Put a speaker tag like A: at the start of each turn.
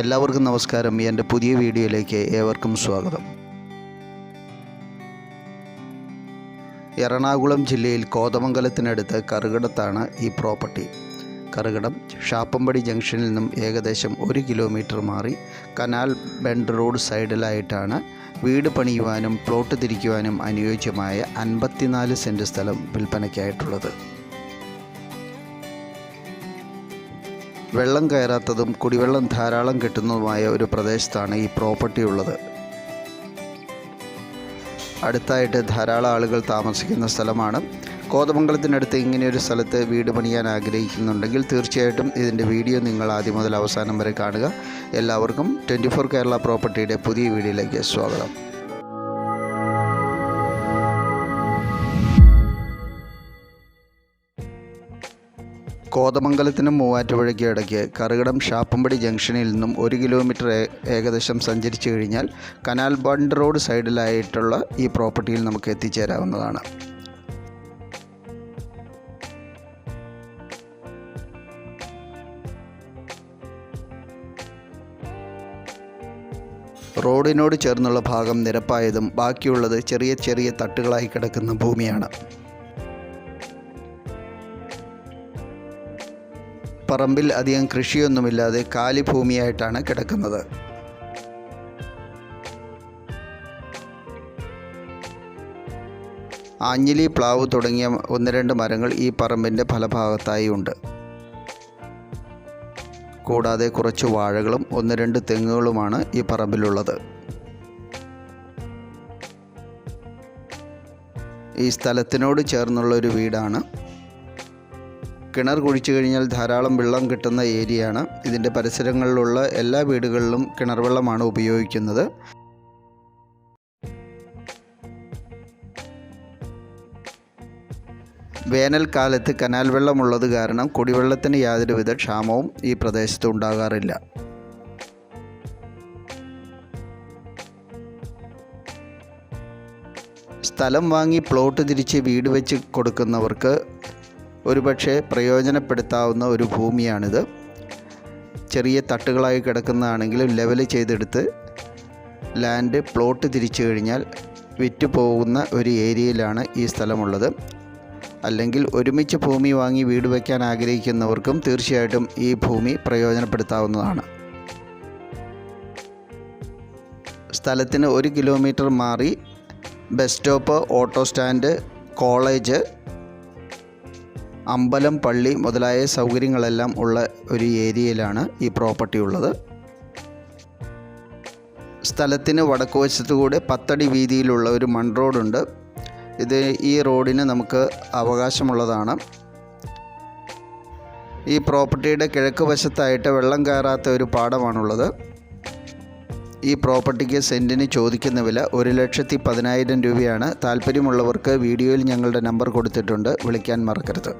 A: എല്ലാവർക്കും നമസ്കാരം. എന്റെ പുതിയ വീഡിയോയിലേക്ക് ഏവർക്കും സ്വാഗതം. എറണാകുളം ജില്ലയിൽ കോതമംഗലത്തിനടുത്ത് കറുകടത്താണ് ഈ പ്രോപ്പർട്ടി. കറുകടം ഷാപ്പമ്പടി ജംഗ്ഷനിൽ നിന്നും ഏകദേശം ഒരു കിലോമീറ്റർ മാറി കനാൽ ബെൻഡ് റോഡ് സൈഡിലായിട്ടാണ് വീട് പണിയുവാനും പ്ലോട്ട് തിരിക്കുവാനും അനുയോജ്യമായ അൻപത്തിനാല് സെന്റ് സ്ഥലം വിൽപ്പനയ്ക്കായിട്ടുള്ളത്. വെള്ളം കയറാത്തതും കുടിവെള്ളം ധാരാളം കിട്ടുന്നതുമായ ഒരു പ്രദേശത്താണ് ഈ പ്രോപ്പർട്ടി ഉള്ളത്. അടുത്തായിട്ട് ധാരാളം ആളുകൾ താമസിക്കുന്ന സ്ഥലമാണ്. കോതമംഗലത്തിനടുത്ത് ഇങ്ങനെയൊരു സ്ഥലത്ത് വീട് പണിയാൻ ആഗ്രഹിക്കുന്നുണ്ടെങ്കിൽ തീർച്ചയായിട്ടും ഇതിന്റെ വീഡിയോ നിങ്ങൾ ആദ്യം മുതൽ അവസാനം വരെ കാണുക. എല്ലാവർക്കും ട്വന്റി ഫോർ കേരള പ്രോപ്പർട്ടിയുടെ പുതിയ വീഡിയോയിലേക്ക് സ്വാഗതം. കോതമംഗലത്തിനും മൂവാറ്റുപുഴയ്ക്കും ഇടയ്ക്ക് കറുകടം ഷാപ്പമ്പടി ജംഗ്ഷനിൽ നിന്നും ഒരു കിലോമീറ്റർ ഏകദേശം സഞ്ചരിച്ചു കഴിഞ്ഞാൽ കനാൽ ബണ്ട് റോഡ് സൈഡിലായിട്ടുള്ള ഈ പ്രോപ്പർട്ടിയിൽ നമുക്ക് എത്തിച്ചേരാവുന്നതാണ്. റോഡിനോട് ചേർന്നുള്ള ഭാഗം നിരപ്പായതും ബാക്കിയുള്ളത് ചെറിയ ചെറിയ തട്ടുകളായി കിടക്കുന്ന ഭൂമിയാണ്. പറമ്പിൽ അധികം കൃഷിയൊന്നുമില്ലാതെ കാലിഭൂമിയായിട്ടാണ് കിടക്കുന്നത്. ആഞ്ഞിലി പ്ലാവ് തുടങ്ങിയ ഒന്ന് രണ്ട് മരങ്ങൾ ഈ പറമ്പിന്റെ ഫലഭാഗത്തായി ഉണ്ട്. കൂടാതെ കുറച്ച് വാഴകളും ഒന്ന് രണ്ട് തെങ്ങുകളുമാണ് ഈ പറമ്പിലുള്ളത്. ഈ സ്ഥലത്തിനോട് ചേർന്നുള്ള ഒരു വീടാണ് കിണർ കുഴിച്ചു കഴിഞ്ഞാൽ ധാരാളം വെള്ളം കിട്ടുന്ന ഏരിയയാണ്. ഇതിന്റെ പരിസരങ്ങളിലുള്ള എല്ലാ വീടുകളിലും കിണർ വെള്ളമാണ് ഉപയോഗിക്കുന്നത്. വേനൽക്കാലത്ത് കനാൽ വെള്ളമുള്ളത് കാരണം കുടിവെള്ളത്തിന് യാതൊരുവിധ ക്ഷാമവും ഈ പ്രദേശത്ത് ഉണ്ടാകാറില്ല. സ്ഥലം വാങ്ങി പ്ലോട്ട് തിരിച്ച് വീട് വെച്ച് കൊടുക്കുന്നവർക്ക് ഒരുപക്ഷെ പ്രയോജനപ്പെടുത്താവുന്ന ഒരു ഭൂമിയാണിത്. ചെറിയ തട്ടുകളായി കിടക്കുന്നതാണെങ്കിലും ലെവൽ ചെയ്തെടുത്ത് ലാൻഡ് പ്ലോട്ട് തിരിച്ചു കഴിഞ്ഞാൽ വിറ്റ് പോകുന്ന ഒരു ഏരിയയിലാണ് ഈ സ്ഥലമുള്ളത്. അല്ലെങ്കിൽ ഒരുമിച്ച് ഭൂമി വാങ്ങി വീട് വയ്ക്കാൻ ആഗ്രഹിക്കുന്നവർക്കും തീർച്ചയായിട്ടും ഈ ഭൂമി പ്രയോജനപ്പെടുത്താവുന്നതാണ്. സ്ഥലത്തിന് ഒരു കിലോമീറ്റർ മാറി bus stop auto stand college അമ്പലം പള്ളി മുതലായ സൗകര്യങ്ങളെല്ലാം ഉള്ള ഒരു ഏരിയയിലാണ് ഈ പ്രോപ്പർട്ടി ഉള്ളത്. സ്ഥലത്തിന് വടക്കുവശത്തുകൂടെ പത്തടി വീതിയിലുള്ള ഒരു മൺ റോഡുണ്ട്. ഇത് ഈ റോഡിന് നമുക്ക് അവകാശമുള്ളതാണ്. ഈ പ്രോപ്പർട്ടിയുടെ കിഴക്ക് വശത്തായിട്ട് വെള്ളം കയറാത്ത ഒരു പാടമാണുള്ളത്. ഈ പ്രോപ്പർട്ടിക്ക് സെന്റിന് ചോദിക്കുന്ന വില ഒരു ലക്ഷത്തി പതിനായിരം രൂപയാണ്. താല്പര്യമുള്ളവർക്ക് വീഡിയോയിൽ ഞങ്ങളുടെ നമ്പർ കൊടുത്തിട്ടുണ്ട്. വിളിക്കാൻ മറക്കരുത്.